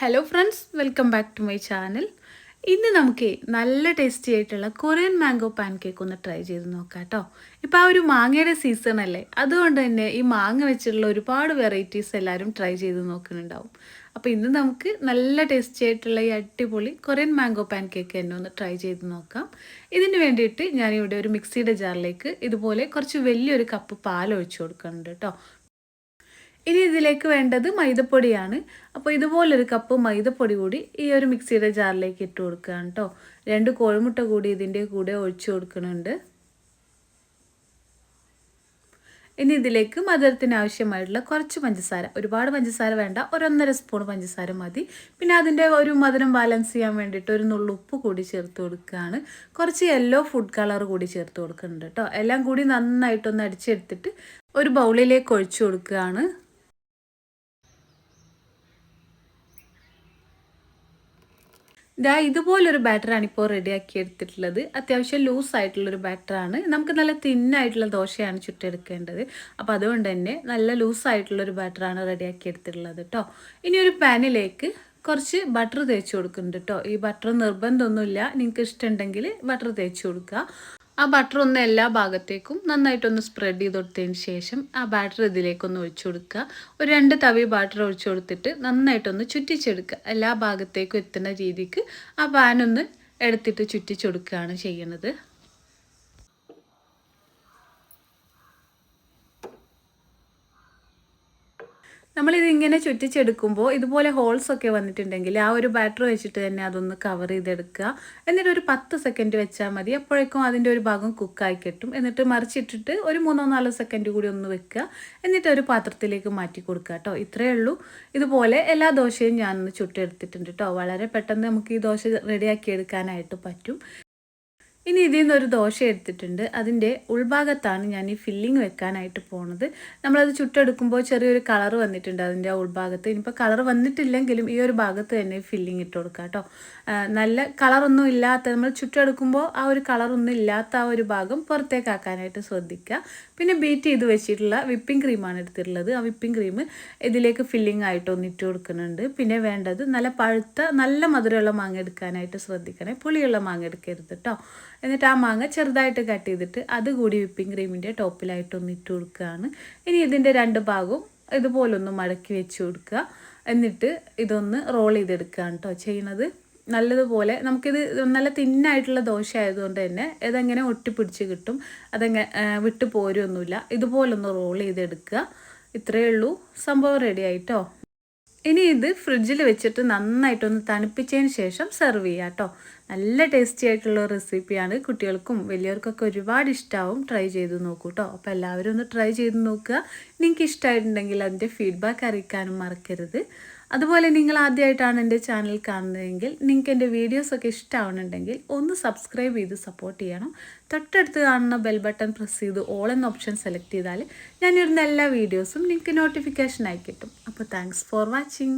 Hello friends welcome back to my channel ഇന്ന് നമുക്ക് നല്ല ടേസ്റ്റി ആയിട്ടുള്ള കൊറിയൻ മാംഗോ പാൻ കേക്ക് ഒന്ന് ട്രൈ ചെയ്ത് നോക്കാം കേട്ടോ ഇപ്പോൾ ആ ഒരു മാങ്ങയുടെ സീസൺ അല്ലേ? അതുകൊണ്ട് തന്നെ ഈ മാങ്ങ വെച്ചിട്ടുള്ള ഒരുപാട് വെറൈറ്റീസ് എല്ലാവരും ട്രൈ ചെയ്ത് നോക്കുന്നുണ്ടാവും. അപ്പോൾ ഇന്ന് നമുക്ക് നല്ല ടേസ്റ്റി ആയിട്ടുള്ള ഈ അടിപൊളി കൊറിയൻ മാംഗോ പാൻ കേക്ക് തന്നെ ഒന്ന് ട്രൈ ചെയ്ത് നോക്കാം. ഇതിന് വേണ്ടിയിട്ട് ഞാനിവിടെ ഒരു മിക്സിയുടെ ജാറിലേക്ക് ഇതുപോലെ കുറച്ച് വലിയൊരു കപ്പ് പാൽ ഒഴിച്ചു കൊടുക്കുന്നുണ്ട് കേട്ടോ ഇനി ഇതിലേക്ക് വേണ്ടത് മൈദപ്പൊടിയാണ്. അപ്പോൾ ഇതുപോലൊരു കപ്പ് മൈദപ്പൊടി കൂടി ഈ ഒരു മിക്സിയുടെ ജാറിലേക്ക് ഇട്ട് കൊടുക്കുകയാണ് കേട്ടോ രണ്ട് കോഴിമുട്ട കൂടി ഇതിന്റെ കൂടെ ഒഴിച്ചു കൊടുക്കുന്നുണ്ട്. ഇനി ഇതിലേക്ക് മധുരത്തിന് ആവശ്യമായിട്ടുള്ള കുറച്ച് പഞ്ചസാര. ഒരുപാട് പഞ്ചസാര വേണ്ട ഒരൊന്നര സ്പൂൺ പഞ്ചസാര മതി. പിന്നെ അതിന്റെ ഒരു മധുരം ബാലൻസ് ചെയ്യാൻ വേണ്ടിയിട്ട് ഒരു നുള്ളു ഉപ്പ് കൂടി ചേർത്ത് കൊടുക്കുകയാണ്. കുറച്ച് യെല്ലോ ഫുഡ് കളർ കൂടി ചേർത്ത് കൊടുക്കുന്നുണ്ട് കേട്ടോ എല്ലാം കൂടി നന്നായിട്ടൊന്ന് അടിച്ചെടുത്തിട്ട് ഒരു ബൗളിലേക്ക് ഒഴിച്ചു കൊടുക്കുകയാണ്. ഇതാ ഇതുപോലൊരു ബാറ്ററാണ് ഇപ്പോൾ റെഡിയാക്കി എടുത്തിട്ടുള്ളത്. അത്യാവശ്യം ലൂസ് ആയിട്ടുള്ളൊരു ബാറ്ററാണ് നമുക്ക് നല്ല തിന്നായിട്ടുള്ള ദോശയാണ് ചുട്ടെടുക്കേണ്ടത്. അപ്പോൾ അതുകൊണ്ട് തന്നെ നല്ല ലൂസ് ആയിട്ടുള്ളൊരു ബാറ്ററാണ് റെഡിയാക്കി എടുത്തിട്ടുള്ളത് കേട്ടോ ഇനി ഒരു പാനിലേക്ക് കുറച്ച് ബട്ടർ തേച്ച് കൊടുക്കുന്നുണ്ട് കേട്ടോ ഈ ബട്ടർ നിർബന്ധമൊന്നുമില്ല. നിങ്ങൾക്ക് ഇഷ്ടമുണ്ടെങ്കിൽ ബട്ടർ തേച്ച് കൊടുക്കുക. ആ ബട്ടർ ഒന്ന് എല്ലാ ഭാഗത്തേക്കും നന്നായിട്ടൊന്ന് സ്പ്രെഡ് ചെയ്ത് കൊടുത്തതിന് ശേഷം ആ ബാറ്റർ ഇതിലേക്കൊന്ന് ഒഴിച്ചു കൊടുക്കുക. ഒരു രണ്ട് തവി ബാറ്റർ ഒഴിച്ചു കൊടുത്തിട്ട് നന്നായിട്ടൊന്ന് ചുറ്റിച്ചെടുക്കുക. എല്ലാ ഭാഗത്തേക്കും എത്തുന്ന രീതിക്ക് ആ പാനൊന്ന് എടുത്തിട്ട് ചുറ്റിച്ചെടുക്കുകയാണ് ചെയ്യുന്നത് നമ്മളിത് ഇങ്ങനെ ചുറ്റിച്ചെടുക്കുമ്പോൾ ഇതുപോലെ ഹോൾസ് ഒക്കെ വന്നിട്ടുണ്ടെങ്കിൽ ആ ഒരു ബാറ്റർ വെച്ചിട്ട് തന്നെ അതൊന്ന് കവർ ചെയ്തെടുക്കുക. എന്നിട്ട് ഒരു പത്ത് സെക്കൻഡ് വെച്ചാൽ മതി. അപ്പോഴേക്കും അതിന്റെ ഒരു ഭാഗം കുക്കായി കിട്ടും. എന്നിട്ട് മറിച്ചിട്ടിട്ട് ഒരു മൂന്നോ നാലോ സെക്കൻഡ് കൂടി ഒന്ന് വെക്കുക. എന്നിട്ട് ഒരു പാത്രത്തിലേക്ക് മാറ്റി കൊടുക്കുക കേട്ടോ ഇത്രയേ ഉള്ളൂ. ഇതുപോലെ എല്ലാ ദോശയും ഞാനൊന്ന് ചുട്ടെടുത്തിട്ടുണ്ട് കേട്ടോ വളരെ പെട്ടെന്ന് നമുക്ക് ഈ ദോശ റെഡിയാക്കി എടുക്കാനായിട്ട് പറ്റും. ഇനി ഇതിൽ നിന്നൊരു ദോശ എടുത്തിട്ടുണ്ട്. അതിന്റെ ഉൾഭാഗത്താണ് ഞാൻ ഈ ഫില്ലിങ് വെക്കാനായിട്ട് പോണത്. നമ്മളത് ചുട്ടെടുക്കുമ്പോൾ ചെറിയൊരു കളർ വന്നിട്ടുണ്ട് അതിന്റെ ഉൾഭാഗത്ത്. ഇനിയിപ്പോൾ കളർ വന്നിട്ടില്ലെങ്കിലും ഈ ഒരു ഭാഗത്ത് തന്നെ ഫില്ലിങ് ഇട്ട് കൊടുക്കുക കേട്ടോ. നല്ല കളറൊന്നും ഇല്ലാത്ത നമ്മൾ ചുട്ടെടുക്കുമ്പോൾ ആ ഒരു കളറൊന്നും ഇല്ലാത്ത ആ ഒരു ഭാഗം പുറത്തേക്കാക്കാനായിട്ട് ശ്രദ്ധിക്കുക. പിന്നെ ബീറ്റ് ചെയ്ത് വെച്ചിട്ടുള്ള വിപ്പിംഗ് ക്രീമാണ് എടുത്തിട്ടുള്ളത്. ആ വിപ്പിംഗ് ക്രീം ഇതിലേക്ക് ഫില്ലിംഗ് ആയിട്ട് ഇട്ട് കൊടുക്കുന്നുണ്ട്. പിന്നെ വേണ്ടത് നല്ല പഴുത്ത നല്ല മധുരമുള്ള മാങ്ങ എടുക്കാനായിട്ട് ശ്രദ്ധിക്കണേ. പുളിയുള്ള മാങ്ങ എടുക്കരുത് കേട്ടോ. എന്നിട്ട് ആ മാങ്ങ ചെറുതായിട്ട് കട്ട് ചെയ്തിട്ട് അതുകൂടി വിപ്പിംഗ് ക്രീമിന്റെ ടോപ്പിലായിട്ടൊന്ന് ഇട്ട് കൊടുക്കുകയാണ്. ഇനി ഇതിന്റെ രണ്ട് ഭാഗവും ഇതുപോലൊന്ന് മടക്കി വെച്ച് കൊടുക്കുക. എന്നിട്ട് ഇതൊന്ന് റോൾ ചെയ്തെടുക്കുകയാണ് കേട്ടോ ചെയ്യുന്നത്. നല്ലതുപോലെ നമുക്കിത് നല്ല തിന്നായിട്ടുള്ള ദോശ ആയതുകൊണ്ട് തന്നെ ഇതെങ്ങനെ ഒട്ടിപ്പിടിച്ച് കിട്ടും അതങ്ങനെ വിട്ടു പോരൊന്നുമില്ല ഇതുപോലൊന്ന് റോൾ ചെയ്തെടുക്കുക. ഇത്രയേ ഉള്ളൂ. സംഭവം റെഡി ആയിട്ടോ ഇനി ഇത് ഫ്രിഡ്ജിൽ വെച്ചിട്ട് നന്നായിട്ടൊന്ന് തണുപ്പിച്ചതിന് ശേഷം സെർവ് ചെയ്യാം കേട്ടോ നല്ല ടേസ്റ്റി ആയിട്ടുള്ള റെസിപ്പിയാണ് കുട്ടികൾക്കും വലിയവർക്കൊക്കെ ഒരുപാട് ഇഷ്ടമാവും ട്രൈ ചെയ്ത് നോക്കൂ കേട്ടോ അപ്പോൾ എല്ലാവരും ഒന്ന് ട്രൈ ചെയ്ത് നോക്കുക. നിങ്ങൾക്ക് ഇഷ്ടമായിട്ടുണ്ടെങ്കിൽ അതിന്റെ ഫീഡ്ബാക്ക് അറിയിക്കാനും മറക്കരുത്. അതുപോലെ നിങ്ങൾ ആദ്യമായിട്ടാണ് എന്റെ ചാനൽ കാണുന്നതെങ്കിൽ നിങ്ങൾക്ക് എന്റെ വീഡിയോസൊക്കെ ഇഷ്ടമാവുന്നുണ്ടെങ്കിൽ ഒന്ന് സബ്സ്ക്രൈബ് ചെയ്ത് സപ്പോർട്ട് ചെയ്യണം. തൊട്ടടുത്ത് കാണുന്ന ബെൽ ബട്ടൺ പ്രസ് ചെയ്ത് ഓൾ എന്ന ഓപ്ഷൻ സെലക്ട് ചെയ്താൽ ഞാനിരുന്ന എല്ലാ വീഡിയോസും നിങ്ങൾക്ക് നോട്ടിഫിക്കേഷൻ ആയി കിട്ടും. അപ്പോൾ താങ്ക്സ് ഫോർ വാച്ചിങ്